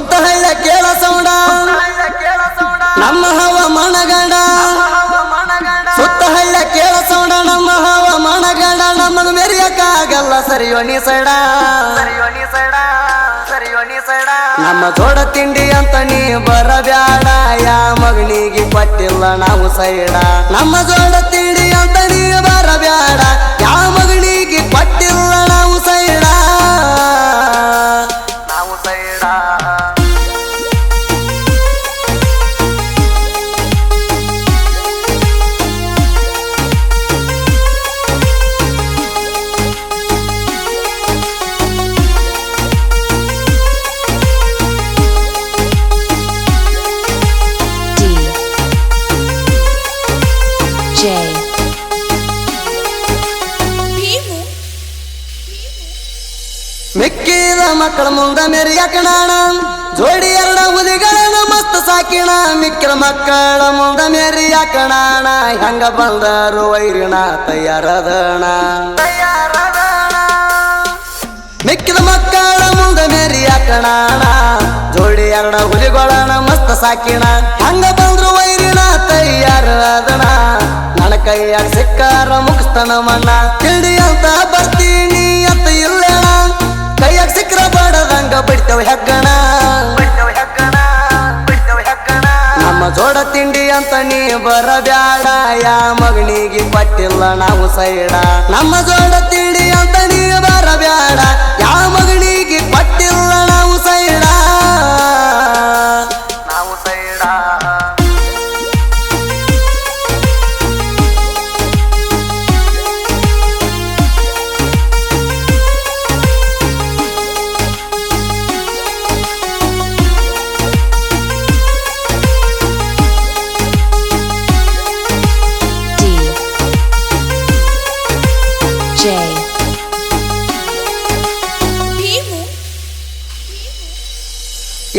ಸುತ್ತ ಹಳ್ಳ ಕೇಳ ಸೌಂಡ. ನಮ್ಮ ಹವ ಗಂಡ. ಸುತ್ತ ಹಳ್ಳ ಕೇಳ ಸೌಂಡ. ನಮ್ಮ ಹವ ಗಂಡ. ನಮಗ ಮೆರಿಯಕ್ಕಾಗಲ್ಲ, ಸರಿಯೋ ನೀ ಸೈಡ. ನಮ್ಮ ಜೋಡ ತಿಂಡಿ ಅಂತ ನೀ ಬರಬ್ಯಾಡ. ಯಾ ಮಗನಿಗೆ ಕೊಟ್ಟಿಲ್ಲ, ನಾವು ಸೈಡ. ನಮ್ಮ ಜೋಡ ತಿಂಡಿ ಅಂತ ನೀ ಬರಬ್ಯಾಡ. ಮೆಕ್ಕಿದ ಮಕ್ಕಳ ಮುಂದ ಮೆರಿಯಾಕ ನಾಣ ಜೋಡಿ ಎರಡ ಹುಲಿಗಳನ್ನ ಮಸ್ತ್ ಸಾಕಿಣ. ಮಿಕ್ಕಿದ ಮಕ್ಕಳ ಮುಂದ ಮೆರಿಯಾಕ ನಾಣ ಹೆಂಗ ಬಂದರು ವೈರಿಣ ತಯಾರದಣ. ಮಿಕ್ಕಿದ ಮಕ್ಕಳ ಮುಂದ ಮೇರಿ ಜೋಡಿ ಎರಡ ಹುಲಿಗಳನ್ನ ಮಸ್ತ್ ಸಾಕಿಣ. ಹಂಗ ಬಂದ್ರು ವೈರಿಣ ತಯಾರದಣ. ನನ್ನ ಕೈಯಾಗ ಸಿಕ್ಕಾರ ಮುಗಿಸ್ತಾನ ಮಣ್ಣ. ತಿಳಿ ಅಂತ ಬರ್ತೀನಿ ಅಂತ ಇಲ್ಲ ಕೈಯಾಗ ಸಿಕ್ಕರ ಬಾಡದಂಗ ಬಿಡ್ತೇವೆ ಹೆಗ್ಗಣ. ನಮ್ಮ ಜೋಡ ತಿಂಡಿ ಅಂತ ನೀ ಬರಬ್ಯಾಡ. ಯಾ ಮಗನಿಗೆ ಪಟ್ಟಿಲ್ಲ ನಾವು ಸೈಡ. ನಮ್ಮ ಜೋಡ ತಿಂಡಿ ಅಂತ ನೀ ಬರಬ್ಯಾಡ.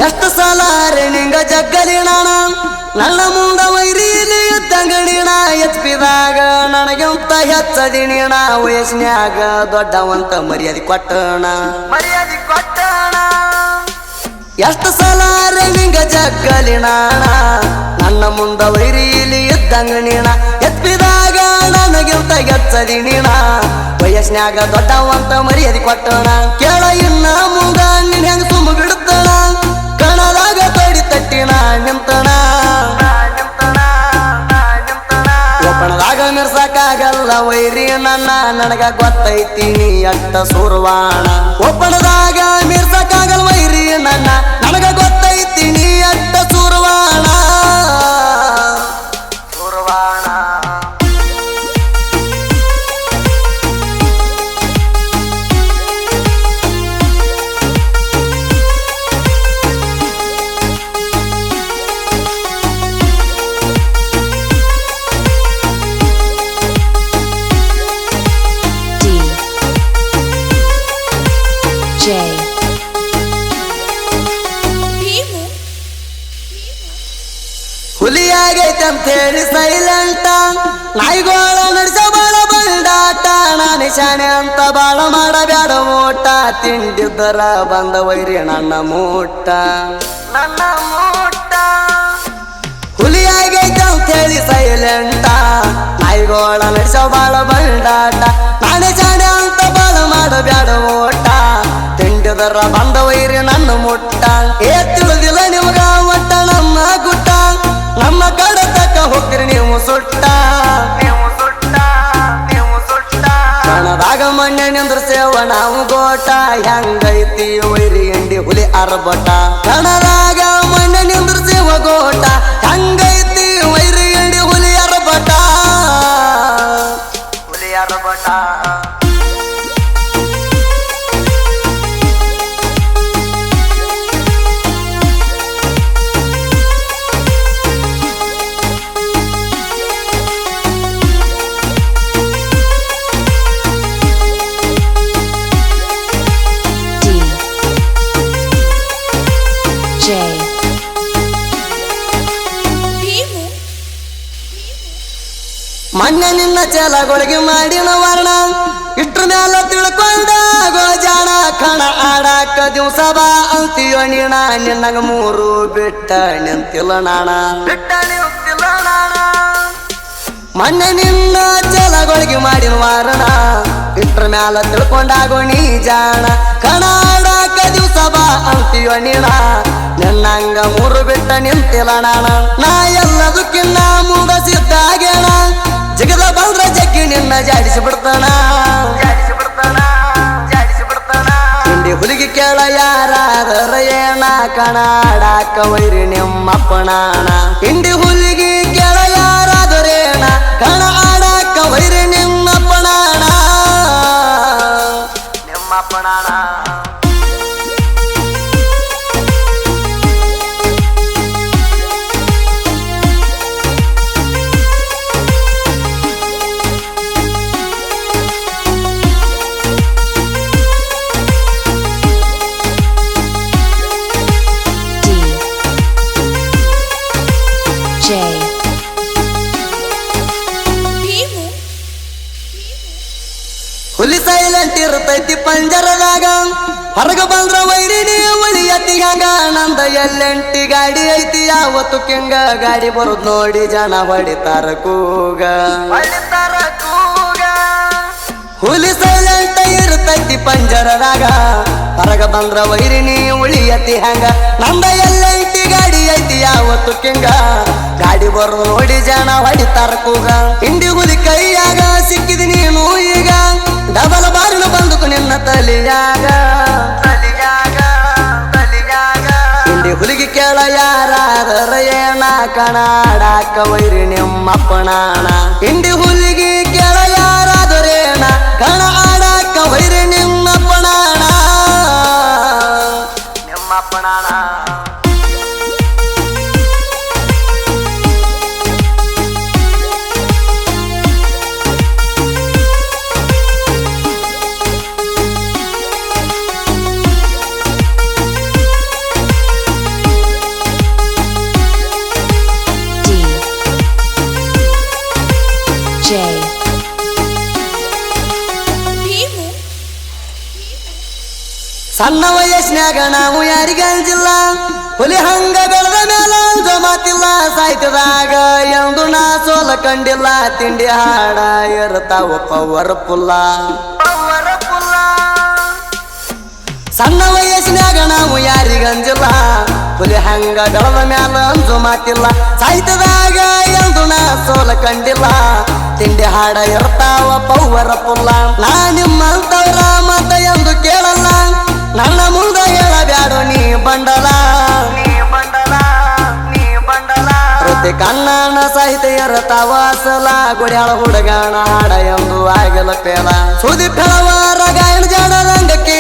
ಎಷ್ಟು ಸಲ ನಿಂಗ ಜಗ್ಗಲಿಣ ನನ್ನ ಮುಂದ ವೈರೀಲಿ ತಂಗಡಿಣ ಎಚ್ಪಿದಾಗ ನನಗೆಂತ ಹೆಚ್ಚದಿಣಿಣ ವಯಸ್ನ್ಯಾಗ ದೊಡ್ಡವಂತ ಮರ್ಯಾದೆ ಕೊಟ್ಟಣ. ಮರ್ಯಾದೆ ಕೊಟ್ಟಣ. ಎಷ್ಟು ಸಲ ನಿಂಗ ಜಗ್ಗಲಿಣ ನನ್ನ ಮುಂದ ವೈರೀಲಿ ಇದ್ದಂಗಣಿಣ ಎಚ್ಪಿದಾಗ ನನಗೆಂತ ಹೆಚ್ಚದಿಣಿಣ ವಯಸ್ನ್ಯಾಗ ದೊಡ್ಡವಂತ ಮರ್ಯಾದೆ ಕೊಟ್ಟಣ. ಕೇಳ ಇನ್ನ ಮುಂದ ನಿನ್ ಹೆಂಗ ತುಂಬ ಬಿಡುತ್ತಣ ಕಣದಾಗ ತಡಿ ತಟ್ಟಿನ ವೈರಿ ನನ್ನ. ನನಗ ಗೊತ್ತೈತಿ ನೀ ಅಂತ ಸುರ್ವಾಣ. ಒಪ್ಪಣದಾಗ ಮಿರ್ಸಕ್ಕಾಗಲ್ಲ ವೈರಿ ನನ್ನ. ನನಗ ಗೊತ್ತೈತಿ ನೀ ಅಂತ ಸುರ್ವಾಣ. ಹುಲಿಯಾಗೈತೆ ಅಂತ ಹೇಳಿ ಸೈಲೆಂಟ ನಾಯಿಗೋಳ ನಡೆಸ ಬಾಳ ಬಂಡಾಟ ನಿಶಾನೆ ಅಂತ ಬಾಳ ಮಾಡಬ್ಯಾಡ ಮೂಟ ತಿಂಡಿದ್ದರ ಬಂದ ವೈರಿ ನನ್ನ ಮೂಟ. ನನ್ನ ಮೂಟ. ಹುಲಿಯಾಗೈತೆ ಅಂತೇಳಿ ಸೈಲೆಂಟ ನಾಯಿಗೋಳ ನಡೆಸ ಬಾಳ ಬಂಡಾಟ ನಾನೇ ಶಾಣೆ ಅಂತ ಬಾಳ ಮಾಡಬ್ಯಾಡ ಮೂಟ ತಿಂಡಿದರ ಬಂದ ವೈರಿ ನನ್ನ ಮುಟ್ಟ ಏ ತಿಳಿದಿಲ್ಲ ನಿಮ್ಗ ಒಟ್ಟ ನಮ್ಮ ಗುಟ್ಟ. ನಮ್ಮ ಕಡೆ ತಕ್ಕ ಹೋಗ್ರಿ ನೀವು ಸುಟ್ಟ. ನೀವು ಸುಟ್ಟ ನೀವು ಸುಟ್ಟ ಕಣದಾಗ ಮಣ್ಣೆ ನಿಂದ್ರಸೇವ ನಾವು ಗೋಟ. ಹೆಂಗೈತಿ ವೈರಿ ಎಂಡಿ ಹುಲಿ, ಅರ್ಬಟ. ಕಣದಾಗ ಮಣ್ಣ ನಿನ್ನ ಚಲಗೊಳಗೆ ಮಾಡಿನ ವರ್ಣ. ಇಟ್ರ ಮ್ಯಾಲ ತಿಳ್ಕೊಂಡ ಗೋಜಾಣ ಕಣ ದಿವಸ ಬಾ ಅಂತೀಯೋ ನೀಣ. ನಿನ್ನಂಗ ಮೂರು ಬಿಟ್ಟ ನಿಂತಿಲ್ಲ ನಾಣ. ಬಿಟ್ಟ ನಿಂತಿಲ್ಲ ನಾಣ. ಮೊನ್ನೆ ನಿನ್ನ ಚಲಗೊಳಗೆ ಮಾಡಿನ ವಾರಣ. ಇಟ್ರ ಮ್ಯಾಲ ತಿಳ್ಕೊಂಡಾಗೋ ನೀ ಜಾಣ. ಕಣಾಡಕ ದಿವಸ ಬಾ ಅಂತೀಯೋ ನೀಣ. ನಿನ್ನಂಗ ಮೂರು ಬಿಟ್ಟ ನಿಂತಿಲ್ಲ ನಾಣ. ನಾ ಎಲ್ಲದಕ್ಕಿನ್ನ ಮುಂದ ಸಿದ್ದಾಗೇಣ ಜಗದ ಬಂದ್ರ ಜಗ್ಗಿ ನಿನ್ನ ಜಾಡಿಸಿ ಬಿಡ್ತಾನ. ಜಾಡಿಸಿ ಬಿಡ್ತಾನ ಜಾಡಿಸಿ ಬಿಡ್ತಾನ ತಿಂಡಿ ಹುಲಿಗೆ ಕೇಳ ಯಾರಾದರ ಏನ ಕಣಾಡಾಕ ವೈರಿ ನಿಮ್ಮಪ್ಪಣಾಣ ಇಂಡಿ ಹುಲಿಗೆ ಕೇಳ ಯಾರಾದರೇಣ ಕಣ ಆಡಾಕ ವೈರಿ ನಿಮ್ಮಪ್ಪಣಾಣ ನಿಮ್ಮಪ್ಪನಾಣ ಬಂದ್ರ ವೈರಿನಿ ಉಳಿಯತಿ ಹಂಗ ನಂದ ಎಲ್ಲೆಂಟಿ ಗಾಡಿ ಐತಿ ಯಾವತ್ತು ಕೆಂಗ ಗಾಡಿ ಬರುದ್ ನೋಡಿ ಜನ ಹೊಡಿತಾರ ಕೂಗ. ಬಡಿತಾರ ಕೂಗ. ಹುಲಿ ಸೈಲೆಂಟ್ ಇರ್ತೈತಿ ಪಂಜರದಾಗ ಹೊರಗ ಬಂದ್ರ ವೈರಿನಿ ಉಳಿಯತಿ ಹಂಗ. ನಂದ ಎಲ್ಲೆಂಟಿ ಗಾಡಿ ಐತಿ ಯಾವತ್ತು ಕೆಂಗ ಗಾಡಿ ಬರೋ ನೋಡಿ ಜನ ಹೊಡಿತಾರ ಕೂಗ. ಹಿಂಡಿ ಹುಲಿ ಕೈಯಾಗ ಸಿಕ್ಕಿದ ನೀನು ಈಗ ಡಬಲ್ ಬಾರಿನ ಬಂದು ನಿನ್ನ ತಲಿಯಾಗ. ಹುಲಿಗೆ ಕೇಳ ಯಾರಾದರ ಏನ ಕಣಾಡಾಕ ವೈರಿ ಪಣಾಣ ಹಿಂಡಿ ಹುಲಿಗೆ ಕೇಳ ಯಾರಾದರೇನ ಕಣ ಆಡಾಕ ವೈರಿ ನಿಮ್ಮ ನಿಮ್ಮಪ್ಪನಾಣ. ಸಣ್ಣ ವಯಸ್ಸಿನಾಗ ನಾವು ಯಾರಿಗಂಜಿಲ್ಲ ಹುಲಿ ಹಂಗ ಬೆಳೆದ ಮೇಲೆ ಅಂಜೋ ಮಾತಿಲ್ಲ. ಸಾಯ್ತದಾಗ ಎಂದು ನಾ ಸೋಲ ಕಂಡಿಲ್ಲ. ತಿಂಡಿ ಹಾಡ ಇರ್ತಾವ ಪವರ್ ಪುಲ್ಲ. ಸಣ್ಣ ವಯಸ್ಸಿನಾಗ ನಾವು ಯಾರಿಗಂಜಿಲ್ಲ ಹುಲಿ ಹಂಗ ಬೆಳೆದ ಮ್ಯಾಲ ಅಂಜು ಮಾತಿಲ್ಲ. ಸಾಯ್ತದಾಗ ಎಂದು ನಾ ಸೋಲ ಕಂಡಿಲ್ಲ. ತಿಂಡಿ ಹಾಡ ಇರ್ತಾವ ಪೌವರ ಪುಲ್ಲ. ನಾ ನಿಮ್ಮಂತವ್ರ ಮತ ಎಂದು ಕೇಳಲ್ಲ. ನನ್ನ ಮುಂದ ಹೇಳಬ್ಯಾಡು ನೀ ಬಂಡಲ. ಪ್ರತಿ ಕಣ್ಣನ ಸಾಹಿತ್ಯ ಇರ್ತಾವ ಅಸಲ. ಗುಡ್ಯಾಳ ಹುಡುಗನ ಹಾಡ ಎಂದು ಆಗಲ ಪೇಲ. ಸುದೀಪ್ ಹೇಳವ ಗಾಯನ ಜಾಡ ರಂಗಕ್ಕೆ